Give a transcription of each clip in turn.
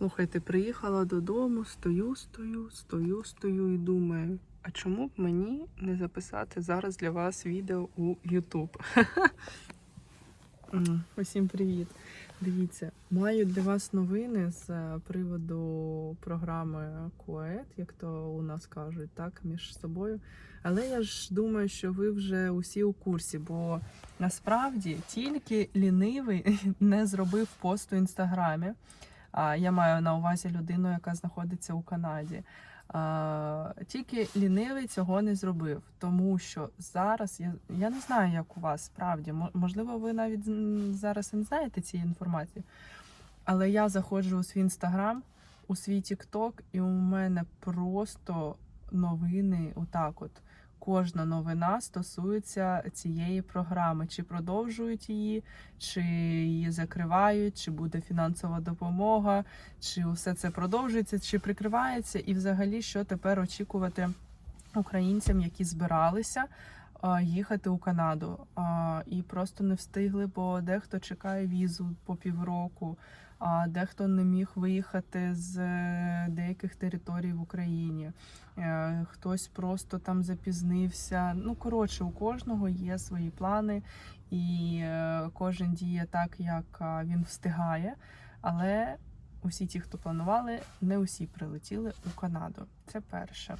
Слухайте, приїхала додому, стою, стою, стою, стою і думаю, а чому б мені не записати зараз для вас відео у YouTube? Усім привіт! Дивіться, маю для вас новини з е, приводу програми Кует, як то у нас кажуть, так, між собою. Але я ж думаю, що ви вже усі у курсі, бо насправді тільки лінивий не зробив пост у інстаграмі. Я маю на увазі людину, яка знаходиться у Канаді. Тільки лінивий цього не зробив, тому що зараз я, я не знаю, як у вас справді. Можливо, ви навіть зараз не знаєте цієї інформації. Але я заходжу у свій інстаграм, у свій Тікток, і у мене просто новини отак от. Кожна новина стосується цієї програми, чи продовжують її, чи її закривають, чи буде фінансова допомога, чи все це продовжується, чи прикривається, і взагалі, що тепер очікувати українцям, які збиралися їхати у Канаду. І просто не встигли, бо дехто чекає візу по півроку, а дехто не міг виїхати з е, деяких територій в Україні. Е, Хтось просто там запізнився. Ну коротше, у кожного є свої плани, і е, кожен діє так, як він встигає. Але усі ті, хто планували, не усі прилетіли у Канаду. Це перше.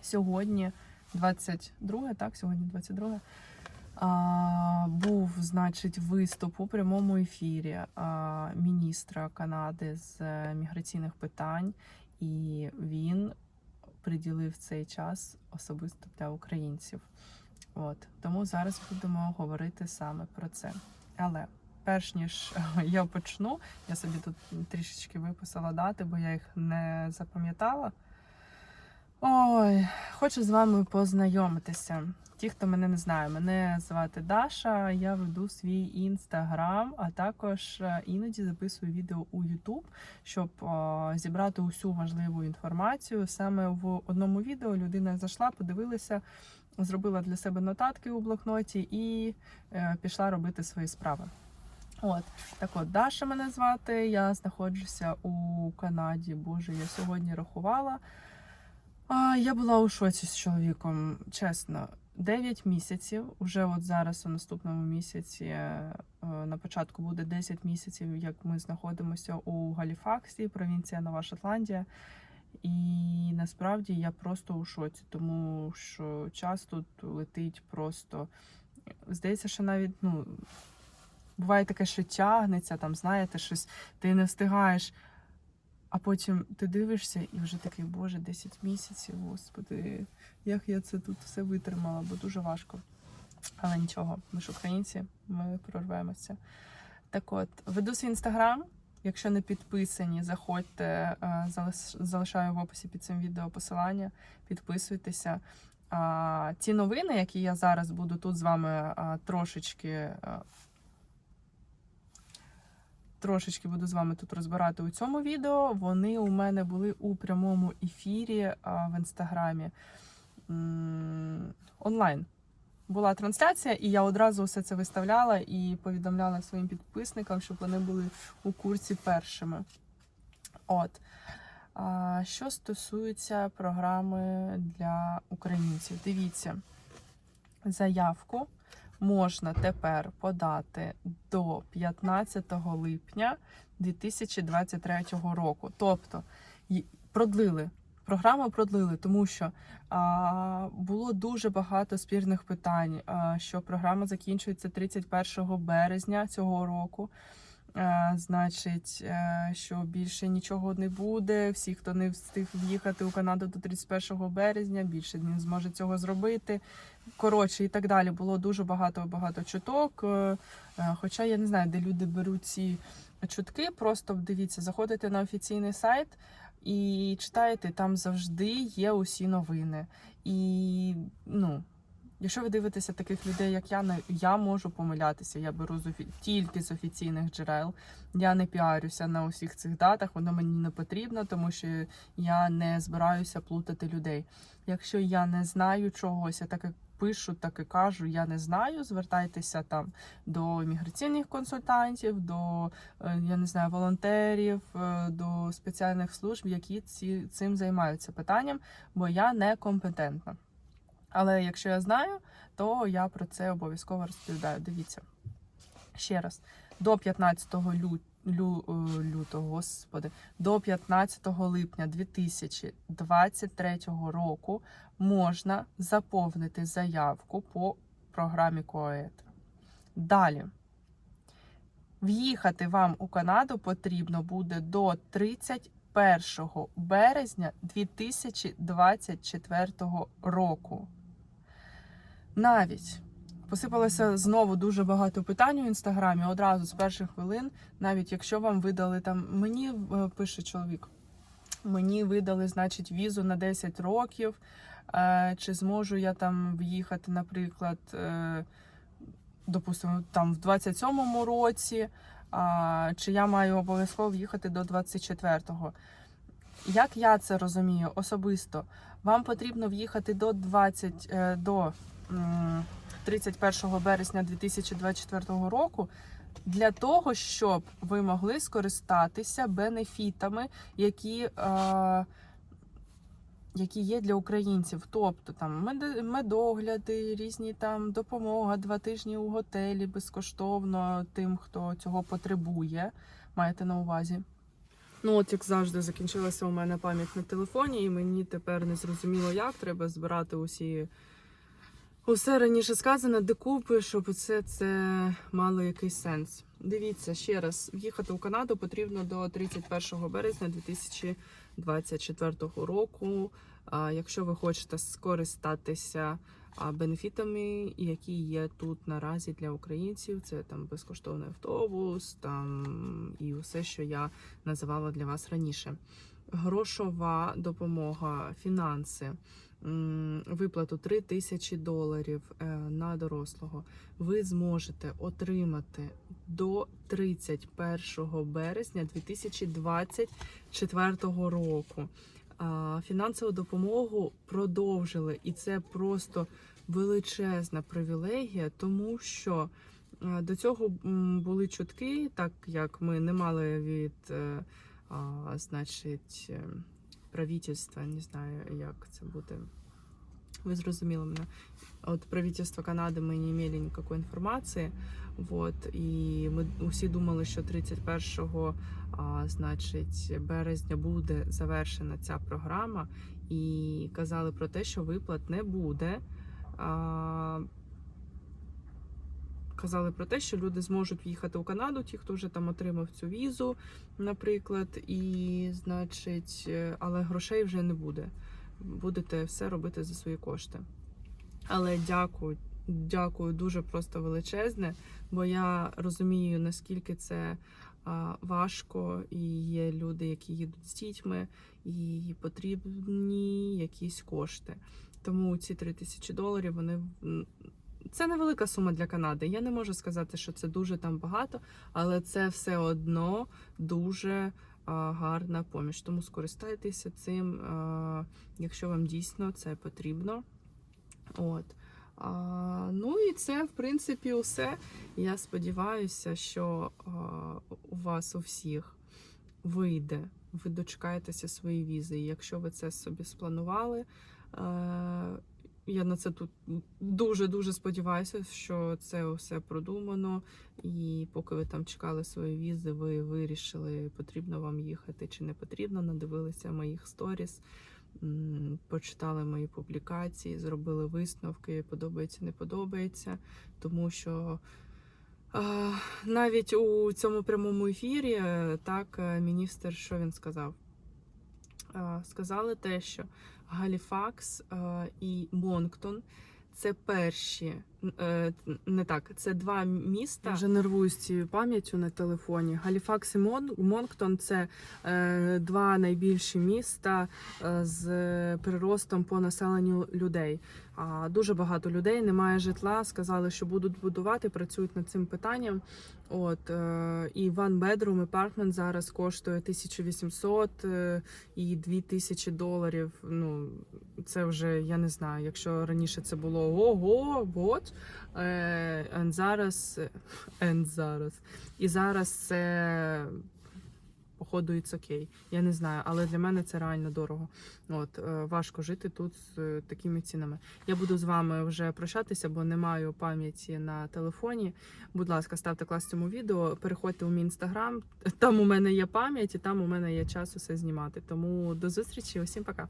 Сьогодні, 22, так, сьогодні 22. А, був, значить, виступ у прямому ефірі а, міністра Канади з е, міграційних питань, і він приділив цей час особисто для українців. От тому зараз будемо говорити саме про це. Але перш ніж я почну, я собі тут трішечки виписала дати, бо я їх не запам'ятала. Ой, хочу з вами познайомитися. Ті, хто мене не знає, мене звати Даша. Я веду свій інстаграм, а також е, іноді записую відео у Ютуб, щоб е, зібрати усю важливу інформацію. Саме в одному відео людина зайшла, подивилася, зробила для себе нотатки у блокноті і е, пішла робити свої справи. От так от Даша мене звати. Я знаходжуся у Канаді. Боже, я сьогодні рахувала. А, я була у шоці з чоловіком, чесно. 9 місяців. Уже от зараз, у наступному місяці, е, на початку буде 10 місяців, як ми знаходимося у Галіфаксі, провінція Нова Шотландія. І насправді я просто у шоці, тому що час тут летить просто. Здається, що навіть ну, буває таке, що тягнеться, там, знаєте, щось ти не встигаєш. А потім ти дивишся і вже такий, боже, 10 місяців, господи, як я це тут все витримала, бо дуже важко. Але нічого, ми ж українці, ми прорвемося. Так от, веду свій інстаграм. Якщо не підписані, заходьте, е, залишаю в описі під цим відео посилання, підписуйтеся. Ці новини, які я зараз буду тут з вами трошечки а, трошечки буду з вами тут розбирати у цьому відео. Вони у мене були у прямому ефірі в інстаграмі онлайн. Була трансляція, і я одразу все це виставляла і повідомляла своїм підписникам, щоб вони були у курсі першими. От. А, що стосується програми для українців, дивіться, заявку можна тепер подати до 15 липня 2023 року. Тобто продлили. Програму продлили, тому що а, було дуже багато спірних питань. А, що програма закінчується 31 березня цього року. А, значить, е, що більше нічого не буде. Всі, хто не встиг в'їхати у Канаду до 31 березня, більше не зможе цього зробити коротше і так далі. Було дуже багато багато чуток. Е, е, Хоча я не знаю, де люди беруть ці чутки. Просто дивіться, заходите на офіційний сайт і читаєте, там завжди є усі новини. І ну. Якщо ви дивитеся таких людей, як я, я можу помилятися. Я беру з офі... тільки з офіційних джерел. Я не піарюся на усіх цих датах, воно мені не потрібно, тому що я не збираюся плутати людей. Якщо я не знаю чогось, а так як пишу, так і кажу, я не знаю. Звертайтеся там до міграційних консультантів, до е, я не знаю, волонтерів, е, до спеціальних служб, які ці, цим займаються питанням, бо я не компетентна. Але якщо я знаю, то я про це обов'язково розповідаю. Дивіться ще раз, до 15 лю, лю, е, лютого, господи, до 15 липня 2023 року можна заповнити заявку по програмі КОЕТ. Далі. В'їхати вам у Канаду потрібно буде до 31 березня 2024 року. Навіть посипалося знову дуже багато питань у інстаграмі одразу з перших хвилин, навіть якщо вам видали там, мені е, пише чоловік, мені видали, значить, візу на 10 років. Е, Чи зможу я там в'їхати, наприклад, е, допустимо, там в 27-му році, чи я маю обов'язково в'їхати до 24-го. Як я це розумію особисто, вам потрібно в'їхати до 20, е, до 31 березня 2024 року для того, щоб ви могли скористатися бенефітами, які, е, які є для українців. Тобто там мед- медогляди, різні там допомога, два тижні у готелі безкоштовно тим, хто цього потребує. Маєте на увазі. Ну, от як завжди, закінчилася у мене пам'ять на телефоні, і мені тепер не зрозуміло, як треба збирати усі усе раніше сказане докупи, щоб усе це мало якийсь сенс. Дивіться ще раз, в'їхати у Канаду потрібно до 31 березня 2024 року. Якщо ви хочете скористатися бенефітами, які є тут наразі для українців, це там безкоштовний автобус, там і усе, що я називала для вас раніше. Грошова допомога, фінанси, виплату 3 тисячі доларів е, на дорослого. Ви зможете отримати до 31 березня 2024 року. Фінансову допомогу продовжили, і це просто величезна привілегія, тому що е, до цього були чутки, так як ми не мали від е, значить, е, правительства, не знаю, як це буде. Ви зрозуміли мене. От правительства Канади ми не мали ніякої інформації. Вот, і ми усі думали, що 31 а, значить, березня буде завершена ця програма, і казали про те, що виплат не буде. А, казали про те, що люди зможуть в'їхати у Канаду, ті, хто вже там отримав цю візу, наприклад, і значить, е, але грошей вже не буде. Будете все робити за свої кошти. Але дякую, дякую дуже просто величезне, бо я розумію, наскільки це важко, і є люди, які їдуть з дітьми, і потрібні якісь кошти. Тому ці 3 тисячі доларів вони це невелика сума для Канади. Я не можу сказати, що це дуже там багато, але це все одно дуже а, гарна поміч. Тому скористайтеся цим, а, якщо вам дійсно це потрібно. От. А, ну і це, в принципі, усе. Я сподіваюся, що а, у вас у всіх вийде. Ви дочекаєтеся свої візи. І якщо ви це собі спланували, е, я на це тут дуже-дуже сподіваюся, що це все продумано. І поки ви там чекали свої візи, ви вирішили, потрібно вам їхати чи не потрібно. Надивилися моїх сторіс, почитали мої публікації, зробили висновки, подобається, не подобається, тому що. Навіть у цьому прямому ефірі е, так е, міністр, що він сказав? Е, Сказали те, що Галіфакс е, і Монктон це перші Е, не так, це два міста. Вже нервуюсь цією пам'яттю на телефоні. Галіфакс і Монктон це е, два найбільші міста е, з приростом по населенню людей. А дуже багато людей немає житла. Сказали, що будуть будувати, працюють над цим питанням. От і one bedroom apartment зараз коштує 1800 е, і 2000 доларів. Ну це вже я не знаю. Якщо раніше це було ого, вот. Е, and зараз and зараз. І зараз це походу it's окей. Я не знаю, але для мене це реально дорого. От е, важко жити тут з е, такими цінами. Я буду з вами вже прощатися, бо не маю пам'яті на телефоні. Будь ласка, ставте клас цьому відео. Переходьте у мій інстаграм. Там у мене є пам'ять, і там у мене є час усе знімати. Тому до зустрічі. Усім пока.